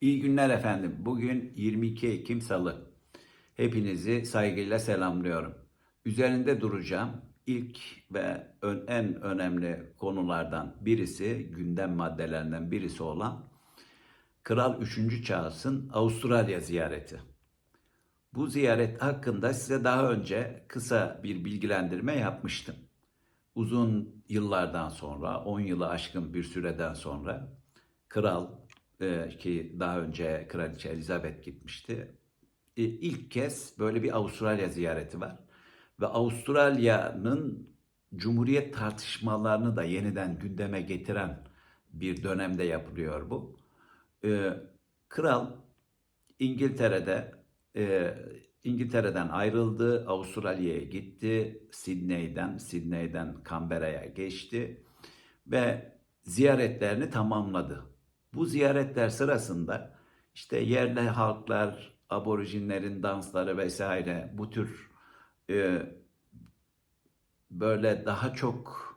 İyi günler efendim. Bugün 22 Ekim Salı. Hepinizi saygıyla selamlıyorum. Üzerinde duracağım ilk ve en önemli konulardan birisi, gündem maddelerinden birisi olan Kral 3. Charles'ın Avustralya ziyareti. Bu ziyaret hakkında size daha önce kısa bir bilgilendirme yapmıştım. Uzun yıllardan sonra, 10 yılı aşkın bir süreden sonra kral e, ki daha önce Kraliçe Elizabeth gitmişti. E, ilk kez böyle bir Avustralya ziyareti var. Ve Avustralya'nın Cumhuriyet tartışmalarını da yeniden gündeme getiren bir dönemde yapılıyor bu. E, kral İngiltere'de e, İngiltere'den ayrıldı, Avustralya'ya gitti, Sydney'den Sydney'den Canberra'ya geçti ve ziyaretlerini tamamladı. Bu ziyaretler sırasında işte yerli halklar, aborjinlerin dansları vesaire bu tür e, böyle daha çok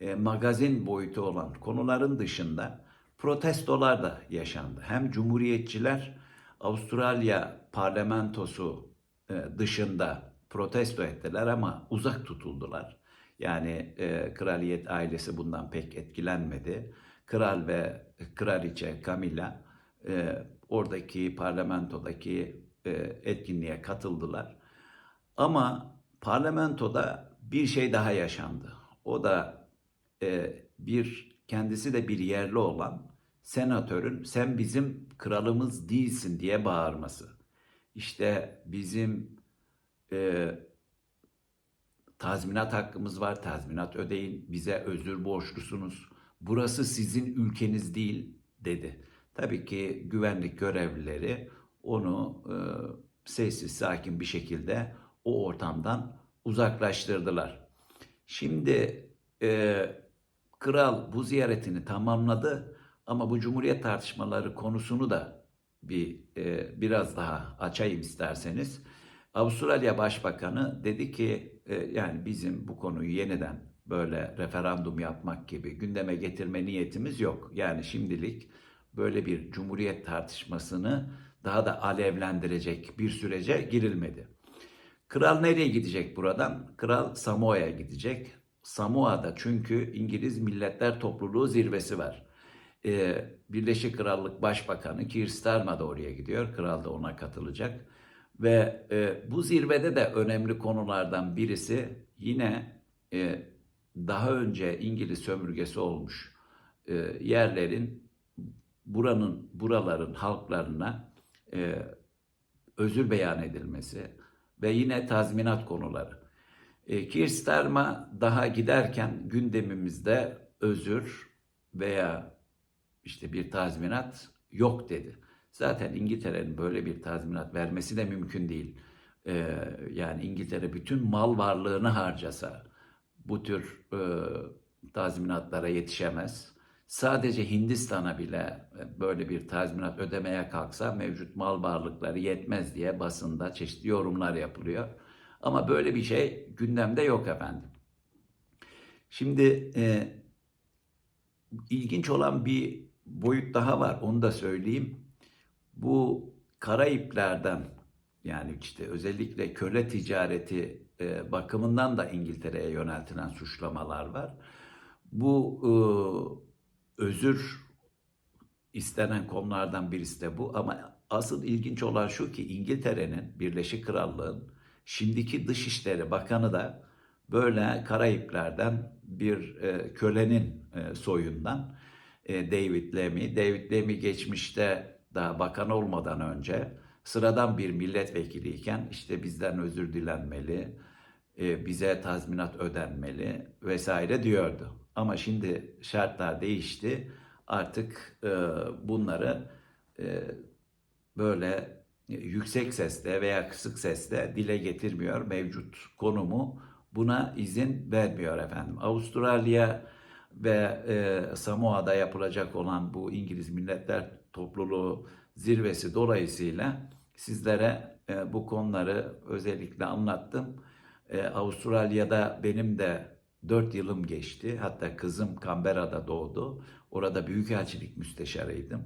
e, magazin boyutu olan konuların dışında protestolar da yaşandı. Hem cumhuriyetçiler Avustralya parlamentosu e, dışında protesto ettiler ama uzak tutuldular. Yani e, kraliyet ailesi bundan pek etkilenmedi. Kral ve kraliçe Camilla e, oradaki parlamentodaki e, etkinliğe katıldılar. Ama parlamentoda bir şey daha yaşandı. O da e, bir kendisi de bir yerli olan senatörün sen bizim kralımız değilsin diye bağırması. İşte bizim e, tazminat hakkımız var, tazminat ödeyin, bize özür borçlusunuz. Burası sizin ülkeniz değil dedi. Tabii ki güvenlik görevlileri onu e, sessiz sakin bir şekilde o ortamdan uzaklaştırdılar. Şimdi e, kral bu ziyaretini tamamladı ama bu cumhuriyet tartışmaları konusunu da bir e, biraz daha açayım isterseniz. Avustralya Başbakanı dedi ki e, yani bizim bu konuyu yeniden böyle referandum yapmak gibi gündeme getirme niyetimiz yok. Yani şimdilik böyle bir cumhuriyet tartışmasını daha da alevlendirecek bir sürece girilmedi. Kral nereye gidecek buradan? Kral Samoa'ya gidecek. Samoa'da çünkü İngiliz Milletler Topluluğu zirvesi var. Ee, Birleşik Krallık Başbakanı Keir Starmer da oraya gidiyor. Kral da ona katılacak. Ve e, bu zirvede de önemli konulardan birisi yine e, daha önce İngiliz sömürgesi olmuş e, yerlerin buranın buraların halklarına e, özür beyan edilmesi ve yine tazminat konuları. E, Keir Starmer daha giderken gündemimizde özür veya işte bir tazminat yok dedi. Zaten İngiltere'nin böyle bir tazminat vermesi de mümkün değil. Ee, yani İngiltere bütün mal varlığını harcasa bu tür e, tazminatlara yetişemez. Sadece Hindistan'a bile böyle bir tazminat ödemeye kalksa mevcut mal varlıkları yetmez diye basında çeşitli yorumlar yapılıyor. Ama böyle bir şey gündemde yok efendim. Şimdi e, ilginç olan bir boyut daha var onu da söyleyeyim. Bu Karayipler'den yani işte özellikle köle ticareti e, bakımından da İngiltere'ye yöneltilen suçlamalar var. Bu e, özür istenen konulardan birisi de bu ama asıl ilginç olan şu ki İngiltere'nin Birleşik Krallığın şimdiki Dışişleri Bakanı da böyle Karayipler'den bir e, kölenin soyundan David Lemmy. David Lemmy geçmişte daha bakan olmadan önce sıradan bir milletvekiliyken işte bizden özür dilenmeli, e, bize tazminat ödenmeli vesaire diyordu. Ama şimdi şartlar değişti. Artık e, bunları e, böyle yüksek sesle veya kısık sesle dile getirmiyor. Mevcut konumu buna izin vermiyor efendim. Avustralya ve e, Samoa'da yapılacak olan bu İngiliz Milletler Topluluğu zirvesi dolayısıyla sizlere e, bu konuları özellikle anlattım. E, Avustralya'da benim de 4 yılım geçti. Hatta kızım Canberra'da doğdu. Orada büyükelçilik müsteşarıydım.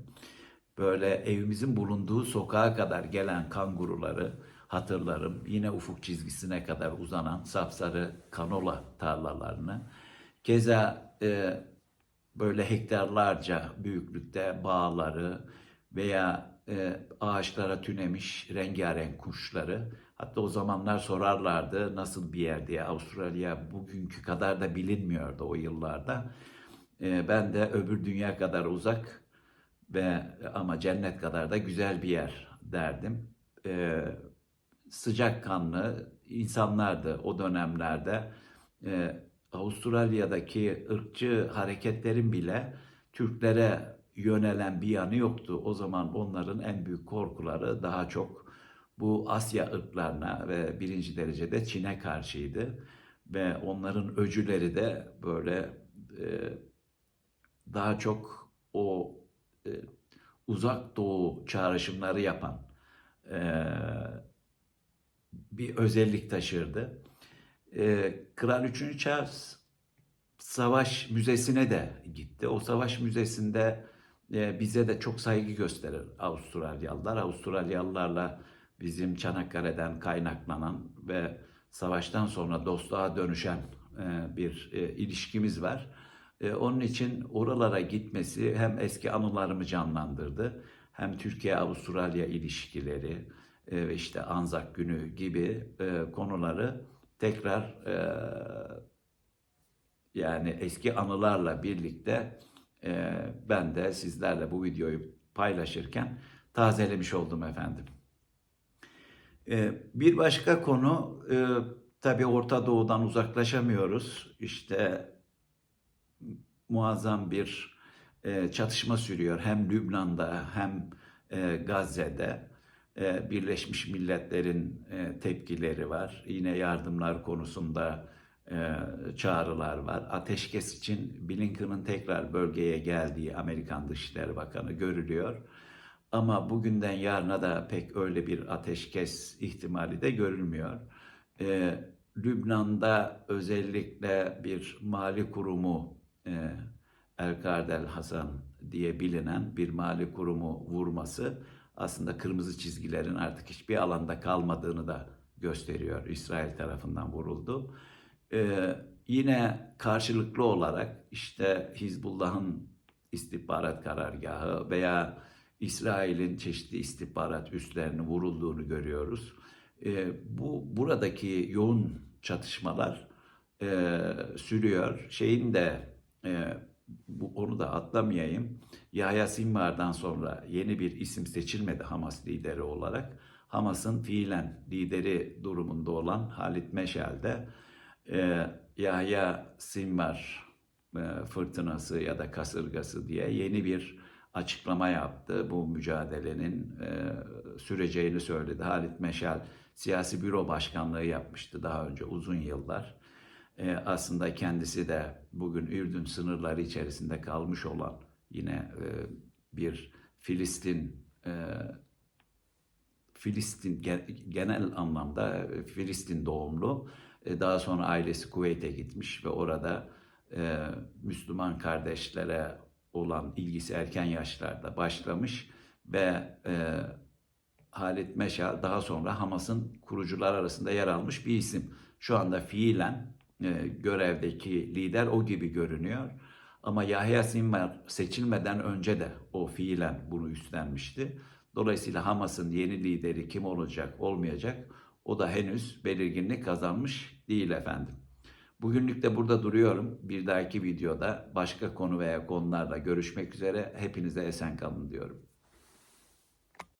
böyle evimizin bulunduğu sokağa kadar gelen kanguruları hatırlarım. Yine ufuk çizgisine kadar uzanan sapsarı kanola tarlalarını. Keza e, böyle hektarlarca büyüklükte bağları veya e, ağaçlara tünemiş rengarenk kuşları. Hatta o zamanlar sorarlardı nasıl bir yer diye. Avustralya bugünkü kadar da bilinmiyordu o yıllarda. E, ben de öbür dünya kadar uzak ve ama cennet kadar da güzel bir yer derdim. E, sıcakkanlı insanlardı o dönemlerde. E, Avustralya'daki ırkçı hareketlerin bile Türklere yönelen bir yanı yoktu. O zaman onların en büyük korkuları daha çok bu Asya ırklarına ve birinci derecede Çin'e karşıydı. Ve onların öcüleri de böyle e, daha çok o e, uzak doğu çağrışımları yapan e, bir özellik taşırdı. E, Kral 3. Charles Savaş Müzesi'ne de gitti. O Savaş Müzesi'nde bize de çok saygı gösterir Avustralyalılar. Avustralyalılarla bizim Çanakkale'den kaynaklanan ve savaştan sonra dostluğa dönüşen e, bir e, ilişkimiz var. E, onun için oralara gitmesi hem eski anılarımı canlandırdı hem Türkiye-Avustralya ilişkileri ve işte Anzak Günü gibi konuları tekrar yani eski anılarla birlikte e, ben de sizlerle bu videoyu paylaşırken tazelemiş oldum efendim. E, bir başka konu e, tabii Orta Doğu'dan uzaklaşamıyoruz. İşte muazzam bir e, çatışma sürüyor hem Lübnan'da hem e, Gazze'de. E, Birleşmiş Milletler'in tepkileri var. Yine yardımlar konusunda çağrılar var. Ateşkes için Blinken'ın tekrar bölgeye geldiği Amerikan Dışişleri Bakanı görülüyor. Ama bugünden yarına da pek öyle bir ateşkes ihtimali de görülmüyor. E, Lübnan'da özellikle bir mali kurumu e, El Kardel Hasan diye bilinen bir mali kurumu vurması aslında kırmızı çizgilerin artık hiçbir alanda kalmadığını da gösteriyor. İsrail tarafından vuruldu. Ee, yine karşılıklı olarak işte Hizbullah'ın istihbarat karargahı veya İsrail'in çeşitli istihbarat üslerinin vurulduğunu görüyoruz. Ee, bu buradaki yoğun çatışmalar e, sürüyor. Şeyin de e, bu onu da atlamayayım. Yahya Sinvar'dan sonra yeni bir isim seçilmedi Hamas lideri olarak. Hamas'ın fiilen lideri durumunda olan Halit Meşal de e, Yahya Sinvar e, fırtınası ya da kasırgası diye yeni bir açıklama yaptı. Bu mücadelenin e, süreceğini söyledi. Halit Meşal siyasi büro başkanlığı yapmıştı daha önce uzun yıllar. E, aslında kendisi de bugün Ürdün sınırları içerisinde kalmış olan yine e, bir Filistin e, Filistin genel anlamda Filistin doğumlu. E, daha sonra ailesi Kuveyt'e gitmiş ve orada e, Müslüman kardeşlere olan ilgisi erken yaşlarda başlamış ve e, Halit Meşal daha sonra Hamas'ın kurucular arasında yer almış bir isim. Şu anda fiilen e, görevdeki lider o gibi görünüyor. Ama Yahya Sinvar seçilmeden önce de o fiilen bunu üstlenmişti. Dolayısıyla Hamas'ın yeni lideri kim olacak, olmayacak o da henüz belirginlik kazanmış değil efendim. Bugünlük de burada duruyorum. Bir dahaki videoda başka konu veya konularla görüşmek üzere. Hepinize esen kalın diyorum.